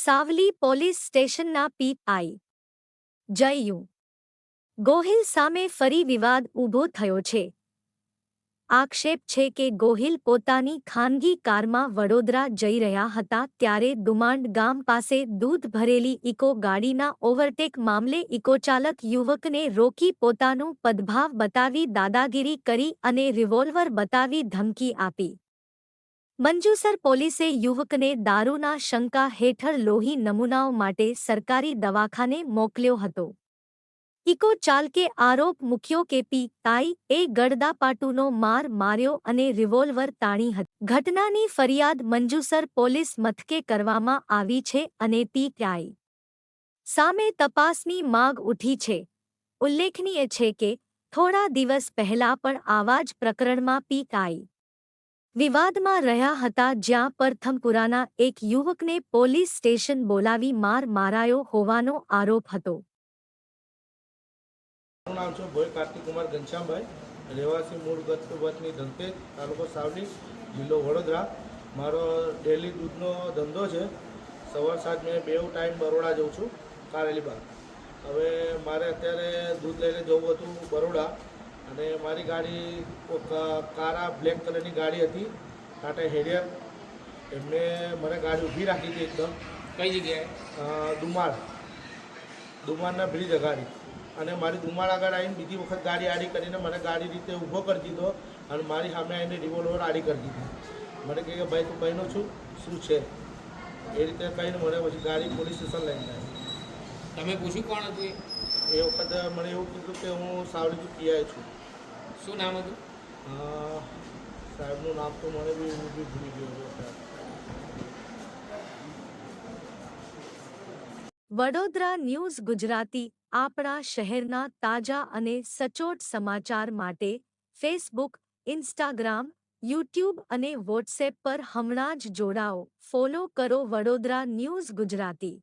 Savli police સ્ટેશનના PI. જયયુ. ગોહિલ સામે ફરી વિવાદ ઊભો થયો છે. આક્ષેપ છે કે ગોહિલ પોતાની ખાનગી કારમાં વડોદરા જઈ રહ્યા હતા ત્યારે દુમાંડ ગામ પાસે દૂધ ભરેલી ઇકો ગાડીના ઓવરટેક મામલે ઇકોચાલક યુવકને રોકી પોતાનું પદભાવ બતાવી દાદાગીરી કરી અને રિવોલ્વર બતાવી ધમકી આપી. મંજુસર પોલીસે યુવકને દારૂના શંકા હેઠળ લોહી નમૂનાઓ માટે સરકારી દવાખાને મોકલ્યો હતો. ઇકો ચાલકે આરોપ મૂક્યો કે પી તાઈ એ ગડદાપાટુનો માર માર્યો અને રિવોલ્વર તાણી હતી. ઘટનાની ફરિયાદ મંજુસર પોલીસ મથકે કરવામાં આવી છે અને પી તાઈ સામે તપાસની માગ ઉઠી છે. ઉલ્લેખનીય છે કે થોડા દિવસ પહેલા પણ આવા જ પ્રકરણમાં પી તાઈ વિવાદમાં રહ્યા હતા જ્યાં પરથમપુરાના એક યુવકને પોલીસ સ્ટેશન બોલાવી માર મારાયો હોવાનો આરોપ હતો. મારું નામ છે ભોય કાર્તિકુમાર ઘનશ્યામભાઈ. રહેવાસી મૂળ ગત વતની ધનતેજ તાલુકો સાવલી જિલ્લો વડોદરા. મારો ડેલી દૂધનો ધંધો છે. સવાર સાંજ મેં બેવ ટાઈમ બરોડા જઉં છું. કારેલીબાગ. હવે મારે અત્યારે દૂધ લઈને જવું હતું બરોડા. અને મારી ગાડી કારા બ્લેક કલરની ગાડી હતી ટાટા હેરિયર. એમને મને ગાડી ઊભી રાખી હતી એકદમ. કઈ જગ્યાએ? દુમાળ. દુમાળના બ્રિજ અગાડી. અને મારી દુમાળ આગળ આવીને બીજી વખત ગાડી આડી કરીને મને ગાડી રીતે ઊભો કરી દીધો અને મારી સામે આવીને રિવોલ્વર આડી કરી દીધી. મને કહે કે ભાઈ તું બહેનો છું? શું છે? એ રીતે કહીને મને પછી ગાડી પોલીસ સ્ટેશન લઈને આવી તમે પૂછ્યું કોણ હતું એ? વખતે મને એવું કીધું કે હું સાવલીથી પીઆઈ છું. શું નામ હતું? સાહેબનું નામ તો મને બી એવું બી ભૂલી ગયું વડોદરા ન્યૂઝ ગુજરાતી આપણા શહેરના તાજા અને સચોટ સમાચાર માટે ફેસબુક ઇન્સ્ટાગ્રામ યુટ્યુબ અને વોટ્સએપ પર હમણાં જ જોડાઓ. ફોલો કરો વડોદરા ન્યૂઝ ગુજરાતી.